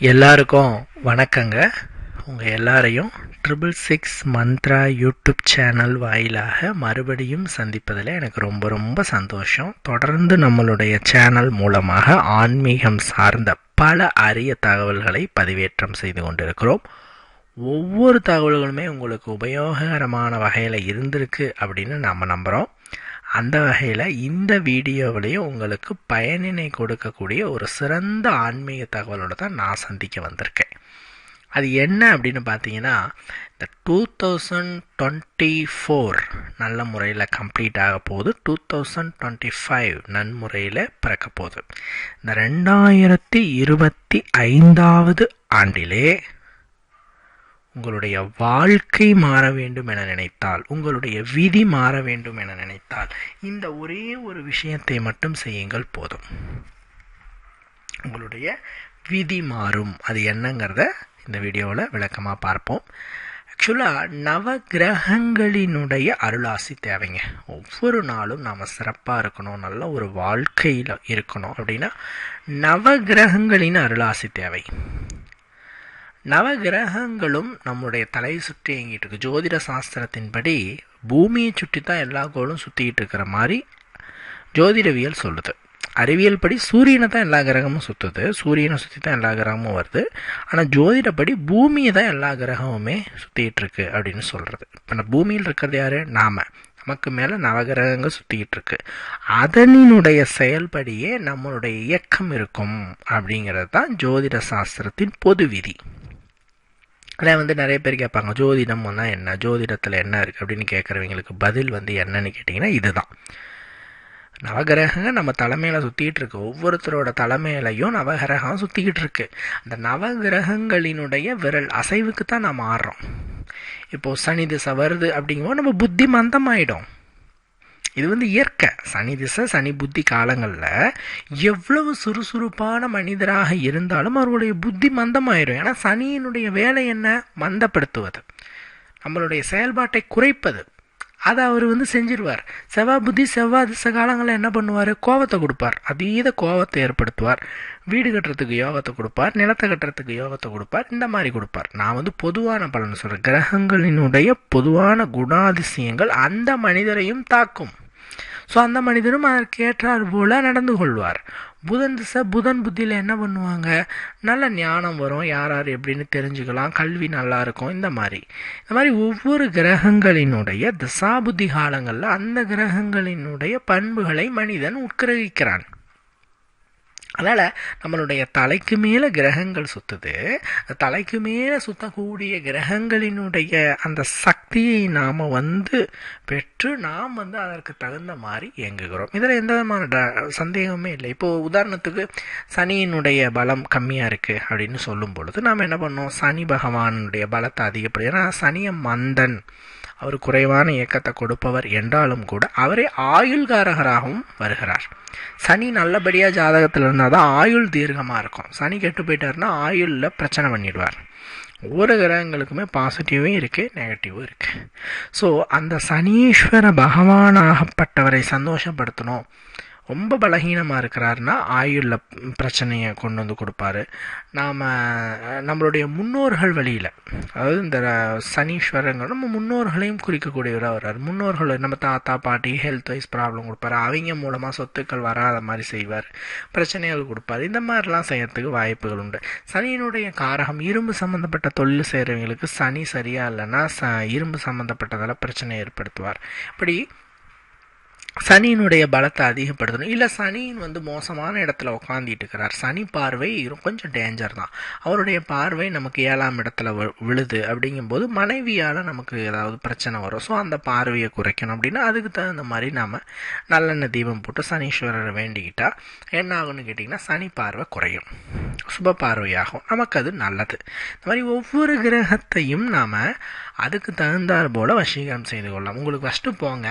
எல்லாருக்கும் வணக்கங்க. உங்கள் எல்லாரையும் triple six Mantra YouTube channel வாயிலாக மறுபடியும் சந்திப்பதில் எனக்கு ரொம்ப ரொம்ப சந்தோஷம். தொடர்ந்து நம்மளுடைய சேனல் மூலமாக ஆன்மீகம் சார்ந்த பல அரிய தகவல்களை பதிவேற்றம் செய்து கொண்டிருக்கிறோம். ஒவ்வொரு தகவல்களுமே உங்களுக்கு உபயோகரமான வகையில் இருந்திருக்கு அப்படின்னு நாம் நம்புகிறோம் அந்த வகையில் இந்த வீடியோவிலையும் உங்களுக்கு பயனினை கொடுக்கக்கூடிய ஒரு சிறந்த ஆன்மீக தகவலோடு தான் நான் சந்திக்க வந்திருக்கேன். அது என்ன அப்படின்னு பார்த்தீங்கன்னா இந்த டூ தௌசண்ட் டுவெண்ட்டி ஃபோர் நல்ல முறையில் கம்ப்ளீட் ஆக போகுது. டூ தௌசண்ட் டுவெண்ட்டி ஃபைவ் நன்முறையில் பிறக்க போகுது. இந்த ரெண்டாயிரத்தி இருபத்தி ஐந்தாவது ஆண்டிலே உங்களுடைய வாழ்க்கை மாற வேண்டும் என நினைத்தால் உங்களுடைய விதி மாற வேண்டும் என நினைத்தால் இந்த ஒரே ஒரு விஷயத்தை மட்டும் செய்யுங்கள் போதும். உங்களுடைய விதி மாறும். அது என்னங்கிறத இந்த வீடியோவில் விளக்கமாக பார்ப்போம். ஆக்சுவலாக நவ கிரகங்களினுடைய அருளாசி தேவைங்க. ஒவ்வொரு நாளும் நாம் சிறப்பாக இருக்கணும் நல்ல ஒரு வாழ்க்கையில் இருக்கணும் அப்படின்னா நவ கிரகங்களின் அருளாசி தேவை. நவகிரகங்களும் நம்முடைய தலையை சுற்றி இயங்கிட்டு இருக்கு. ஜோதிட சாஸ்திரத்தின்படி பூமியை சுற்றி தான் எல்லா கோளும் சுற்றிக்கிட்டு இருக்கிற மாதிரி ஜோதிடவியல் சொல்லுது. அறிவியல் படி சூரியனை தான் எல்லா கிரகமும் சுற்றுது சூரியனை சுற்றி தான் எல்லா கிரகமும் வருது. ஆனால் ஜோதிடப்படி பூமியை தான் எல்லா கிரகமுமே சுற்றிக்கிட்டு இருக்கு அப்படின்னு சொல்கிறது இப்போ நம்ம பூமியில் இருக்கிறது யார்? நாம். நமக்கு மேலே நவகிரகங்கள் சுற்றிக்கிட்டு இருக்கு. அதனினுடைய செயல்படியே நம்மளுடைய இயக்கம் இருக்கும் அப்படிங்கிறது தான் ஜோதிட சாஸ்திரத்தின் பொது விதி. ஆனால் வந்து நிறைய பேர் கேட்பாங்க ஜோதிடம்னா என்ன? ஜோதிடத்தில் என்ன இருக்குது அப்படின்னு கேட்குறவங்களுக்கு பதில் வந்து என்னன்னு கேட்டிங்கன்னா இதுதான். நவகிரகங்கள் நம்ம தலைமையில் சுற்றிக்கிட்டு இருக்கு. ஒவ்வொருத்தரோட தலைமையிலையும் நவகிரகம் சுற்றிக்கிட்டு இருக்கு. அந்த நவகிரகங்களினுடைய விரல் அசைவுக்கு தான் நாம் ஆடுறோம் இப்போது சனி திசை வருது அப்படிங்கும்போது நம்ம புத்தி மந்தமாயிடும். இது வந்து இயற்கை. சனி திசை சனி புத்தி காலங்களில் எவ்வளவு சுறுசுறுப்பான மனிதராக இருந்தாலும் அவருடைய புத்தி மந்தமாயிரும். ஏன்னா சனியினுடைய வேலை என்ன? மந்தப்படுத்துவது. நம்மளுடைய செயல்பாட்டை குறைப்பது. அதை அவர் வந்து செஞ்சிருவார். செவ்வாய் புத்தி செவ்வாய் திசை காலங்களில் என்ன பண்ணுவார்? கோவத்தை கொடுப்பார். அதீத கோவத்தை ஏற்படுத்துவார். வீடு கட்டுறதுக்கு யோகத்தை கொடுப்பார். நிலத்தை கட்டுறதுக்கு யோகத்தை கொடுப்பார். இந்த மாதிரி கொடுப்பார். நான் வந்து பொதுவான பலன் சொல்கிறேன் கிரகங்களினுடைய பொதுவான குணாதிசயங்கள் அந்த மனிதரையும் தாக்கும். ஸோ அந்த மனிதரும் அதற்கு ஏற்றார் போல நடந்து கொள்வார். புதன் திசை புதன் புத்தியில் என்ன பண்ணுவாங்க? நல்ல ஞானம் வரும். யார் யார் எப்படின்னு தெரிஞ்சுக்கலாம். கல்வி நல்லா இருக்கும். இந்த மாதிரி. இந்த மாதிரி ஒவ்வொரு கிரகங்களினுடைய திசாபுத்தி காலங்களில் அந்த கிரகங்களினுடைய பண்புகளை மனிதன் உட்கிரகிக்கிறான். அதனால் நம்மளுடைய தலைக்கு மேலே கிரகங்கள் சுற்றுது தலைக்கு மேலே சுற்றக்கூடிய கிரகங்களினுடைய அந்த சக்தியை நாம் வந்து பெற்று நாம் வந்து அதற்கு தகுந்த மாதிரி இயங்குகிறோம். இதில் எந்த விதமான சந்தேகமே இல்லை. இப்போது உதாரணத்துக்கு சனியினுடைய பலம் கம்மியாக இருக்குது அப்படின்னு சொல்லும் பொழுது நாம் என்ன பண்ணோம் சனி பகவானுடைய பலத்தை அதிகப்படுது ஏன்னா சனியை மந்தன். அவர் குறைவான இயக்கத்தை கொடுப்பவர் என்றாலும் கூட அவரே ஆயுள்காரகராகவும் வருகிறார். சனி நல்லபடியாக ஜாதகத்தில் இருந்தால் தான் ஆயுள் தீர்க்கமாக இருக்கும். சனி கெட்டு போயிட்டாருன்னா ஆயுளில் பிரச்சனை பண்ணிடுவார். ஒவ்வொரு கிரகங்களுக்குமே பாசிட்டிவும் இருக்குது நெகட்டிவும் இருக்குது ஸோ அந்த சனீஸ்வர பகவானாகப்பட்டவரை சந்தோஷப்படுத்தணும். ரொம்ப பலகீனமாக இருக்கிறாருன்னா ஆயுளில் பிரச்சனையை கொண்டு வந்து கொடுப்பாரு. நாம் நம்மளுடைய முன்னோர்கள் வழியில் அதாவது இந்த சனீஸ்வரங்கள் நம்ம முன்னோர்களையும் குறிக்கக்கூடியவராக வர்றார். முன்னோர்கள் நம்ம தாத்தா பாட்டி ஹெல்த் வைஸ் ப்ராப்ளம் கொடுப்பாரு. அவங்க மூலமாக சொத்துக்கள் வராத மாதிரி செய்வார். பிரச்சனைகள் கொடுப்பார். இந்த மாதிரிலாம் செய்யறதுக்கு வாய்ப்புகள் உண்டு. சனியினுடைய காரகம் இரும்பு சம்மந்தப்பட்ட தொழில் செய்கிறவங்களுக்கு சனி சரியாக இல்லைன்னா ச இரும்பு சம்மந்தப்பட்டதால் பிரச்சனை ஏற்படுத்துவார். இப்படி சனியினுடைய பலத்தை அதிகப்படுத்தணும். இல்லை சனியின் வந்து மோசமான இடத்துல உட்காந்துட்டு இருக்கிறார். சனி பார்வை கொஞ்சம் டேஞ்சர் தான். அவருடைய பார்வை நமக்கு ஏழாம் இடத்துல விழுது அப்படிங்கும்போது மனைவியால் நமக்கு ஏதாவது பிரச்சனை வரும். ஸோ அந்த பார்வையை குறைக்கணும் அப்படின்னா அதுக்கு தகுந்த மாதிரி நாம் நல்லெண்ணெய் தீபம் போட்டு சனீஸ்வரரை வேண்டிக்கிட்டால் என்ன ஆகும்னு கேட்டிங்கன்னா சனி பார்வை குறையும். சுப பார்வையாகும். நமக்கு அது நல்லது. இந்த மாதிரி ஒவ்வொரு கிரகத்தையும் நாம் அதுக்கு தகுந்தாற் போல் வசீகரம் செய்து கொள்ளலாம். உங்களுக்கு ஃபஸ்ட்டு போங்க.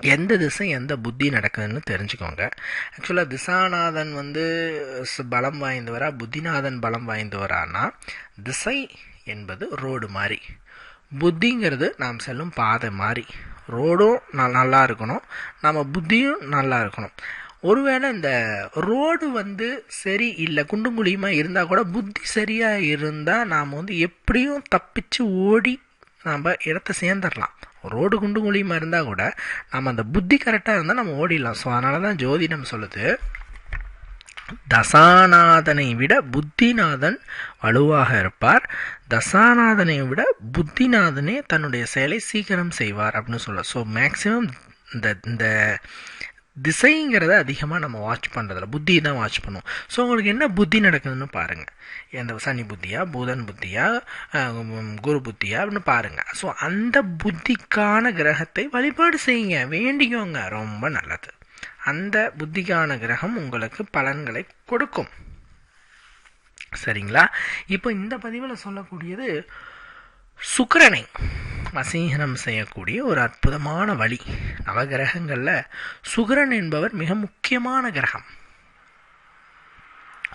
எந்த திசை எந்த புத்தி நடக்குதுன்னு தெரிஞ்சுக்கோங்க. ஆக்சுவலாக திசாநாதன் வந்து பலம் வாய்ந்தவரா புத்திநாதன் பலம் வாய்ந்தவரானா திசை என்பது ரோடு மாதிரி புத்திங்கிறது நாம் செல்லும் பாதை மாதிரி ரோடும் நல்லா இருக்கணும். நம்ம புத்தியும் நல்லா இருக்கணும். ஒருவேளை இந்த ரோடு வந்து சரி இல்லை குண்டும் குழியுமாக இருந்தால் கூட புத்தி சரியாக இருந்தால் நாம் வந்து எப்படியும் தப்பிச்சு ஓடி நாம் இடத்த சேர்ந்துடலாம் ரோடு குண்டு குழியுமா இருந்தால் கூட நம்ம அந்த புத்தி கரெக்டாக இருந்தால் நம்ம ஓடிடலாம். ஸோ அதனால தான் ஜோதிடம் சொல்லுது தசாநாதனை விட புத்திநாதன் வலுவாக இருப்பார். தசாநாதனை விட புத்திநாதனே தன்னுடைய செயலை சீக்கிரம் செய்வார் அப்படின்னு சொல்ல ஸோ மேக்சிமம் இந்த இந்த திசைங்கிறத அதிகமாக நம்ம வாட்ச் பண்ணுறதில்ல புத்தி தான் வாட்ச் பண்ணுவோம். ஸோ உங்களுக்கு என்ன புத்தி நடக்குதுன்னு பாருங்கள் எந்த சனி புத்தியா புதன் புத்தியா குரு புத்தியா அப்படின்னு பாருங்கள் ஸோ அந்த புத்திக்கான கிரகத்தை வழிபாடு செய்யுங்க. வேண்டிக்கோங்க. ரொம்ப நல்லது. அந்த புத்திக்கான கிரகம் உங்களுக்கு பலன்களை கொடுக்கும். சரிங்களா? இப்போ இந்த பதிவில் சொல்லக்கூடியது சுக்கரனை வசீகரம் செய்யக்கூடிய ஒரு அற்புதமான வழி. நவகிரகங்களில் சுக்கரன் என்பவர் மிக முக்கியமான கிரகம்.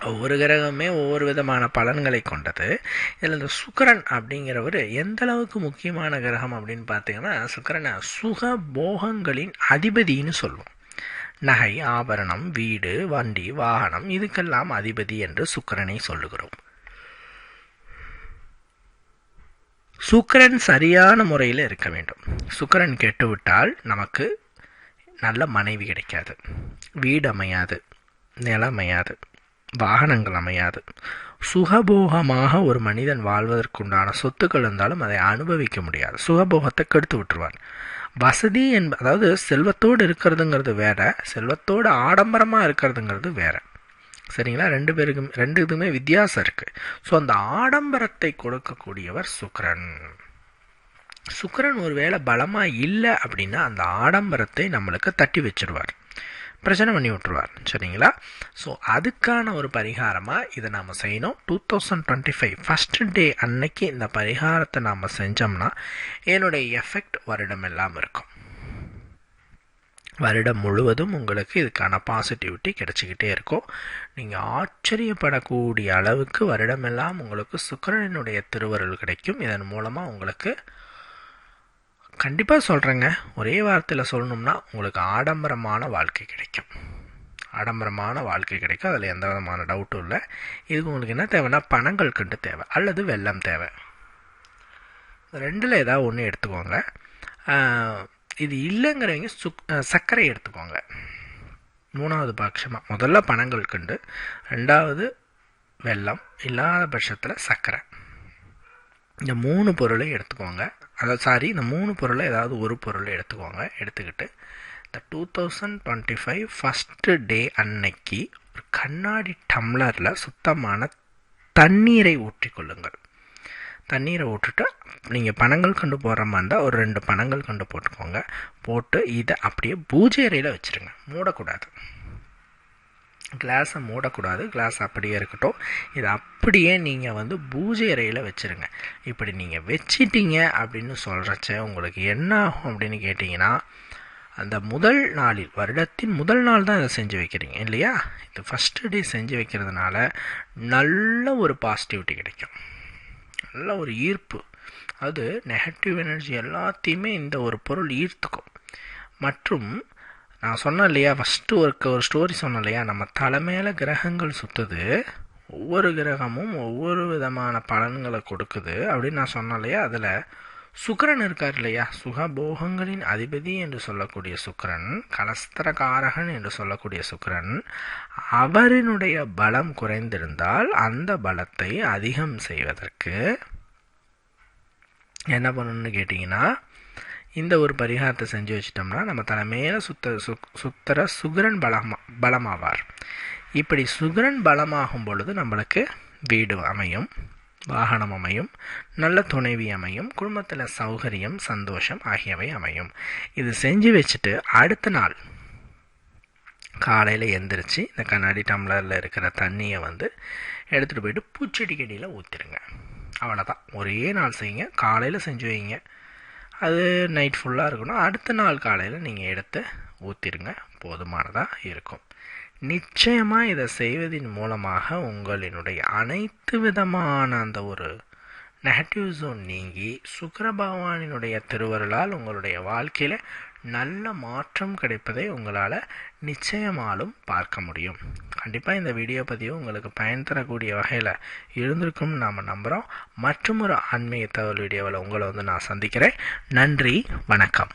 ஒவ்வொரு கிரகமே ஒவ்வொரு விதமான பலன்களை கொண்டது. இதில் இந்த சுக்கரன் அப்படிங்கிறவர் எந்த அளவுக்கு முக்கியமான கிரகம் அப்படின்னு பார்த்தீங்கன்னா சுக்கரனை சுக போகங்களின் அதிபதினு சொல்லுவோம். நகை ஆபரணம் வீடு வண்டி வாகனம் இதுக்கெல்லாம் அதிபதி என்று சுக்கரனை சொல்லுகிறோம். சுக்கரன் சரியான முறையில் இருக்க வேண்டும். சுக்கரன் கெட்டுவிட்டால் நமக்கு நல்ல மனைவி கிடைக்காது. வீடு அமையாது நிலம் அமையாது வாகனங்கள் அமையாது. சுகபோகமாக ஒரு மனிதன் வாழ்வதற்குண்டான சொத்துக்கள் இருந்தாலும் அதை அனுபவிக்க முடியாது. சுகபோகத்தை கெடுத்து விட்டுருவான். வசதி என்ப அதாவது செல்வத்தோடு இருக்கிறதுங்கிறது வேற செல்வத்தோடு ஆடம்பரமாக இருக்கிறதுங்கிறது வேற. சரிங்களா? ரெண்டு பேருக்கும் ரெண்டு இதுவுமே வித்தியாசம் இருக்குது ஸோ அந்த ஆடம்பரத்தை கொடுக்கக்கூடியவர் சுக்கரன். சுக்கரன் ஒரு வேளை பலமாக இல்லை அப்படின்னா அந்த ஆடம்பரத்தை நம்மளுக்கு தட்டி வச்சிருவார். பிரச்சனை பண்ணி விட்டுருவார். சரிங்களா? ஸோ அதுக்கான ஒரு பரிகாரமாக இதை நாம் செய்யணும். Two thousand twenty five first day அன்னைக்கு இந்த பரிகாரத்தை நாம் செஞ்சோம்னா என்னுடைய எஃபெக்ட் வருடம் எல்லாம் இருக்கும். வருடம் முழுவதும் உங்களுக்கு இதுக்கான பாசிட்டிவிட்டி கிடச்சிக்கிட்டே இருக்கும். நீங்கள் ஆச்சரியப்படக்கூடிய அளவுக்கு வருடமெல்லாம் உங்களுக்கு சுக்கரனுடைய திருவருள் கிடைக்கும். இதன் மூலமாக உங்களுக்கு கண்டிப்பாக சொல்கிறேங்க ஒரே வார்த்தையில் சொல்லணும்னா உங்களுக்கு ஆடம்பரமான வாழ்க்கை கிடைக்கும். ஆடம்பரமான வாழ்க்கை கிடைக்கும். அதில் எந்த விதமான டவுட்டும் இல்லை. இதுக்கு உங்களுக்கு என்ன தேவைன்னா பணங்கள் கண்டு தேவை அல்லது வெள்ளம் தேவை. ரெண்டில் ஏதாவது ஒன்று எடுத்துக்கோங்க. இது இல்லைங்கிறவங்க சுக் சர்க்கரை எடுத்துக்கோங்க. மூணாவது பட்சமாக முதல்ல பணங்கள் கண்டு ரெண்டாவது வெள்ளம் இல்லாத பட்சத்தில் சர்க்கரை. இந்த மூணு பொருளை எடுத்துக்கோங்க. அதாவது சாரி இந்த மூணு பொருளை ஏதாவது ஒரு பொருளை எடுத்துக்கோங்க. எடுத்துக்கிட்டு இந்த two thousand twenty five first day அன்னைக்கு ஒரு கண்ணாடி டம்ளரில் சுத்தமான தண்ணீரை ஊற்றிக்கொள்ளுங்கள். தண்ணீரை விட்டுட்டு நீங்கள் பணங்கள் கொண்டு போகிற மாதிரி இருந்தால் ஒரு ரெண்டு பணங்கள் கொண்டு போட்டுக்கோங்க. போட்டு இதை அப்படியே பூஜை அறையில் வச்சுருங்க. மூடக்கூடாது. கிளாஸை மூடக்கூடாது. கிளாஸ் அப்படியே இருக்கட்டும். இதை அப்படியே நீங்கள் வந்து பூஜை அறையில் வச்சுருங்க. இப்படி நீங்கள் வச்சிட்டீங்க அப்படின்னு சொல்கிறச்ச உங்களுக்கு என்ன ஆகும் அப்படின்னு கேட்டிங்கன்னா அந்த முதல் நாளில் வருடத்தின் முதல் நாள் தான் இதை செஞ்சு வைக்கிறீங்க இல்லையா? இது ஃபஸ்ட்டு டே செஞ்சு வைக்கிறதுனால நல்ல ஒரு பாசிட்டிவிட்டி கிடைக்கும். நல்ல ஒரு ஈர்ப்பு. அது நெகட்டிவ் எனர்ஜி எல்லாத்தையுமே இந்த ஒரு பொருள் ஈர்த்துக்கும். மற்றும் நான் சொன்னேன் இல்லையா ஃபஸ்ட்டு ஒரு ஒரு ஸ்டோரி சொன்னேன் இல்லையா நம்ம தலைமையில் கிரகங்கள் சுற்றுது ஒவ்வொரு கிரகமும் ஒவ்வொரு விதமான பலன்களை கொடுக்குது அப்படின்னு நான் சொன்னேன் இல்லையா அதில் சுக்கரன் இருக்கார் இல்லையா? சுகபோகங்களின் அதிபதி என்று சொல்லக்கூடிய சுக்கரன் கலஸ்தரகாரகன் என்று சொல்லக்கூடிய சுக்கரன். அவரினுடைய பலம் குறைந்திருந்தால் அந்த பலத்தை அதிகம் செய்வதற்கு என்ன பண்ணணும்னு கேட்டிங்கன்னா இந்த ஒரு பரிகாரத்தை செஞ்சு வச்சிட்டோம்னா நம்ம தலைமையில சுத்த சு சுத்தர சுகரன் பலமா பலமாவார். இப்படி சுகரன் பலமாகும் பொழுது நம்மளுக்கு வீடு அமையும். வாகனம் அமையும் நல்ல துணைவி அமையும் குடும்பத்தில் சௌகரியம் சந்தோஷம் ஆகியவை அமையும். இது செஞ்சு வச்சுட்டு அடுத்த நாள் காலையில் எந்திரிச்சு இந்த கண்ணாடி டம்ளரில் இருக்கிற தண்ணியை வந்து எடுத்துகிட்டு போயிட்டு பூச்செடிக்கடியில் ஊற்றிடுங்க அவ்வளோதான் ஒரே நாள் செய்யுங்க. காலையில் செஞ்சு வைங்க. அது நைட் ஃபுல்லாக இருக்கணும். அடுத்த நாள் காலையில் நீங்கள் எடுத்து ஊற்றிடுங்க போதுமானதாக இருக்கும். நிச்சயமாக இதை செய்வதன் மூலமாக உங்களினுடைய அனைத்து விதமான அந்த ஒரு நெகட்டிவ் ஜோன் நீங்கி சுக்கர பகவானினுடைய திருவருளால் உங்களுடைய வாழ்க்கையில் நல்ல மாற்றம் கிடைப்பதை உங்களால் நிச்சயமாலும் பார்க்க முடியும். கண்டிப்பாக இந்த வீடியோ பதிவு உங்களுக்கு பயன் தரக்கூடிய வகையில் இருந்திருக்கும்னு நாம் நம்புகிறோம் மற்றும் ஒரு ஆன்மீக தகவல் வீடியோவில் உங்களை வந்து நான் சந்திக்கிறேன். நன்றி வணக்கம்.